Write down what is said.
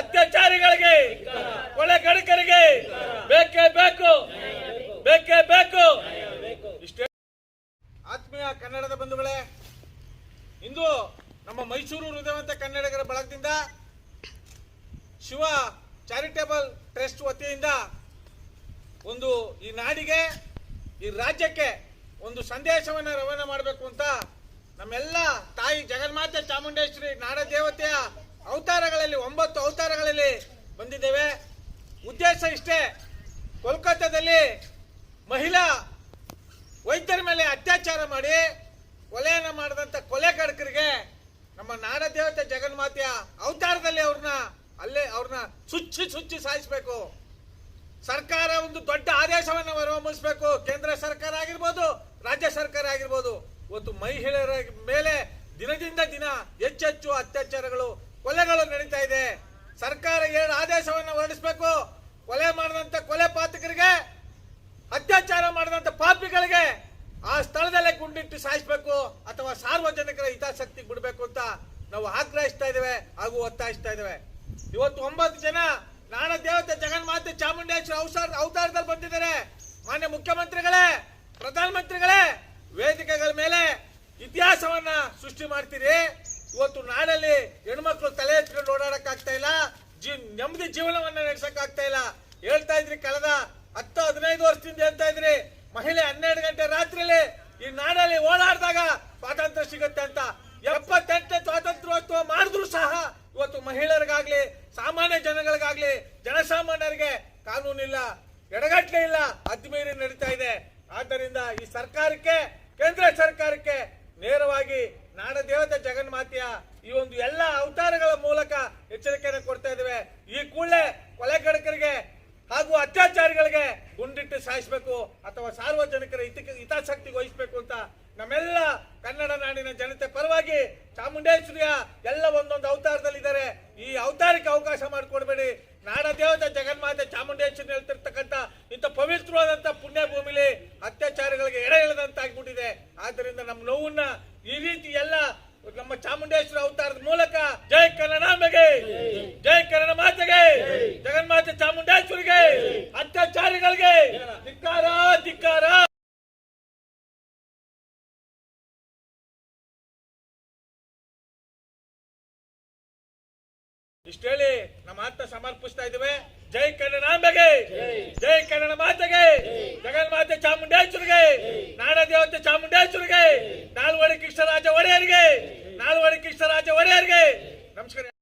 ಅತ್ಯಾಚಾರಿಗಳಿಗೆ ಕೊಳೆ ಗಡಕರಿಗೆ ಬೇಕೇ ಬೇಕು ಬೇಕೇ ಬೇಕು. ಇಷ್ಟೇ. ಆತ್ಮೀಯ ಕನ್ನಡದ ಬಂಧುಗಳೇ, ಇಂದು ನಮ್ಮ ಮೈಸೂರು ಹೃದಯವಂತ ಕನ್ನಡಿಗರ ಬಳಗದಿಂದ ಶಿವ ಚಾರಿಟೇಬಲ್ ಟ್ರಸ್ಟ್ ವತಿಯಿಂದ ಒಂದು ಈ ನಾಡಿಗೆ, ಈ ರಾಜ್ಯಕ್ಕೆ ಒಂದು ಸಂದೇಶವನ್ನು ರವಾನೆ ಮಾಡಬೇಕು ಅಂತ ನಮ್ಮೆಲ್ಲ ತಾಯಿ ಜಗನ್ಮಾತೆ ಚಾಮುಂಡೇಶ್ವರಿ ನಾಡ ದೇವತೆಯ ಅವತಾರಗಳಲ್ಲಿ, ಒಂಬತ್ತು ಅವತಾರಗಳಲ್ಲಿ ಬಂದಿದ್ದೇವೆ. ಉದ್ದೇಶ ಇಷ್ಟೇ, ಕೋಲ್ಕತ್ತಾದಲ್ಲಿ ಮಹಿಳಾ ವೈದ್ಯರ ಮೇಲೆ ಅತ್ಯಾಚಾರ ಮಾಡಿ ಕೊಲೆಯನ್ನ ಮಾಡಿದಂತ ಕೊಲೆಗಾರಕರಿಗೆ ನಮ್ಮ ನಾಡ ದೇವತೆ ಜಗನ್ಮಾತೆಯ ಅವತಾರದಲ್ಲಿ ಅವ್ರನ್ನ ಅಲ್ಲೇ ಅವ್ರನ್ನ ಸುಚ್ಚಿ ಸುಚ್ಚಿ ಸಾಯಿಸಬೇಕು. ಸರ್ಕಾರ ಒಂದು ದೊಡ್ಡ ಆದೇಶವನ್ನು ಹೊರಹೊಮ್ಮಿಸಬೇಕು. ಕೇಂದ್ರ ಸರ್ಕಾರ ಆಗಿರ್ಬೋದು, ರಾಜ್ಯ ಸರ್ಕಾರ ಆಗಿರ್ಬೋದು. ಇವತ್ತು ಮಹಿಳೆಯರ ಮೇಲೆ ದಿನದಿಂದ ದಿನ ಹೆಚ್ಚೆಚ್ಚು ಅತ್ಯಾಚಾರಗಳು ಕೊಲೆಗಳು ನಡೀತಾ ಇದೆ. ಸರ್ಕಾರ ಏನು ಆದೇಶವನ್ನು ಹೊರಡಿಸಬೇಕು? ಕೊಲೆ ಮಾಡಿದಂತ ಕೊಲೆ ಪಾತಕರಿಗೆ, ಅತ್ಯಾಚಾರ ಮಾಡಿದಂತ ಪಾಪಿಗಳಿಗೆ ಆ ಸ್ಥಳದಲ್ಲೇ ಗುಂಡಿಟ್ಟು ಸಾಯಿಸಬೇಕು ಅಥವಾ ಸಾರ್ವಜನಿಕರ ಹಿತಾಸಕ್ತಿ ಬಿಡಬೇಕು ಅಂತ ನಾವು ಆಗ್ರಹಿಸ್ತಾ ಇದ್ದೇವೆ ಹಾಗೂ ಒತ್ತಾಯಿಸ್ತಾ ಇದ್ದೇವೆ. ಇವತ್ತು ಒಂಬತ್ತು ಜನ ನಾಡ ದೇವತೆ ಜಗನ್ಮಾತೆ ಚಾಮುಂಡೇಶ್ವರಿ ಅವಸರ ಅವತಾರದಲ್ಲಿ ಬಂದಿದ್ದಾರೆ. ಮಾನ್ಯ ಮುಖ್ಯಮಂತ್ರಿಗಳೇ, ಪ್ರಧಾನಮಂತ್ರಿಗಳೇ, ವೇದಿಕೆಗಳ ಮೇಲೆ ಇತಿಹಾಸವನ್ನ ಸೃಷ್ಟಿ ಮಾಡ್ತೀರಿ. ಇವತ್ತು ನಾಡಲ್ಲಿ ಹೆಣ್ಮಕ್ಳು ತಲೆ ಎತ್ಕೊಂಡು ಓಡಾಡಕ್ ಆಗ್ತಾ ಇಲ್ಲ. ಜಿ ನೆಮ್ಮದಿ ಜೀವನವನ್ನ ನಡೆಸಕ್ ಆಗ್ತಾ ಇಲ್ಲ. ಹೇಳ್ತಾ ಇದ್ರಿ ಕಳೆದ ಹತ್ತು, ಹದಿನೈದು ವರ್ಷದಿಂದ ಹೇಳ್ತಾ ಇದ್ರಿ. ಮಹಿಳೆ ಹನ್ನೆರಡು ಗಂಟೆ ರಾತ್ರಿಲಿ ಈ ನಾಡಲ್ಲಿ ಓಡಾಡಿದಾಗ ಸ್ವಾತಂತ್ರ್ಯ ಸಿಗುತ್ತೆ ಅಂತ. ಎಪ್ಪತ್ತೆಂಟನೇ ಸ್ವಾತಂತ್ರ್ಯೋತ್ಸವ ಮಾಡಿದ್ರು ಸಹ ಇವತ್ತು ಮಹಿಳೆಯರಿಗಾಗ್ಲಿ, ಸಾಮಾನ್ಯ ಜನಗಳಿಗಾಗ್ಲಿ, ಜನಸಾಮಾನ್ಯರಿಗೆ ಕಾನೂನಿಲ್ಲ, ಎಡಗಟ್ಲೆ ಇಲ್ಲ ಅದ್ಮೀರಿ ನಡೀತಾ ಇದೆ. ಆದ್ದರಿಂದ ಈ ಸರ್ಕಾರಕ್ಕೆ, ಕೇಂದ್ರ ಸರ್ಕಾರಕ್ಕೆ ನೇರವಾಗಿ ನಾಡ ದೇವತೆ ಜಗನ್ಮಾತೆಯ ಈ ಒಂದು ಎಲ್ಲ ಅವತಾರಗಳ ಮೂಲಕ ಎಚ್ಚರಿಕೆಯನ್ನು ಕೊಡ್ತಾ ಇದ್ದೇವೆ. ಈ ಕೂಡಲೇ ಕೊಲೆಗಡಕರಿಗೆ ಹಾಗೂ ಅತ್ಯಾಚಾರಿಗಳಿಗೆ ಗುಂಡಿಟ್ಟು ಸಾಯಿಸಬೇಕು ಅಥವಾ ಸಾರ್ವಜನಿಕರ ಹಿತ ಹಿತಾಸಕ್ತಿ ವಹಿಸಬೇಕು ಅಂತ ನಮ್ಮೆಲ್ಲ ಕನ್ನಡ ನಾಡಿನ ಜನತೆ ಪರವಾಗಿ ಚಾಮುಂಡೇಶ್ವರಿಯ ಎಲ್ಲ ಒಂದೊಂದು ಅವತಾರದಲ್ಲಿದ್ದಾರೆ. ಈ ಅವತಾರಕ್ಕೆ ಅವಕಾಶ ಮಾಡಿಕೊಡ್ಬೇಡಿ. ನಾಡ ದೇವತೆ ಜಗನ್ಮಾತೆ ಚಾಮುಂಡೇಶ್ವರಿ ಹೇಳ್ತಿರ್ತಕ್ಕಂಥ ಇಂಥ ಪವಿತ್ರವಾದಂಥ ಪುಣ್ಯ ಭೂಮಿಲಿ ಅತ್ಯಾಚಾರಿಗಳಿಗೆ ಎಡೆ ಇಳದಂತಾಗ್ಬಿಟ್ಟಿದೆ ಆದ್ದರಿಂದ ನಮ್ಮ ನೋವನ್ನ ಈ ರೀತಿ ಎಲ್ಲ ನಮ್ಮ ಚಾಮುಂಡೇಶ್ವರಿ ಅವತಾರದ ಮೂಲಕ ಜೈ ಕನ್ನಡ ಜಗನ್ಮಾತೆ ಚಾಮುಂಡೇಶ್ವರಿಗೆ, ಅತ್ಯಾಚಾರಿಗಳಿಗೆ ಧಿಕ್ಕಾರ ಧಿಕ್ಕಾರ. ಇಷ್ಟೇಳಿ ನಮ್ಮ ಆತ್ಮ ಸಮರ್ಪಿಸ್ತಾ ಇದ್ದೇವೆ. ಜೈ ಕನ್ನಡಾಂಬೆಗೆ, ಜೈ ಕನ್ನಡ ಮಾತೆಗೆ ಜಗನ್ಮಾತೆ ಚಾಮುಂಡೇಶ್ವರಿಗೆ ನಾಡ ದೇವತೆ ಚಾಮುಂಡೇಶ್ವರಿಗೆ, ನಾಲ್ವಡಿ ಕೃಷ್ಣರಾಜ ಒಡೆಯರಿಗೆ, ನಾಲ್ವಡಿ ಕೃಷ್ಣರಾಜ ಒಡೆಯರಿಗೆ.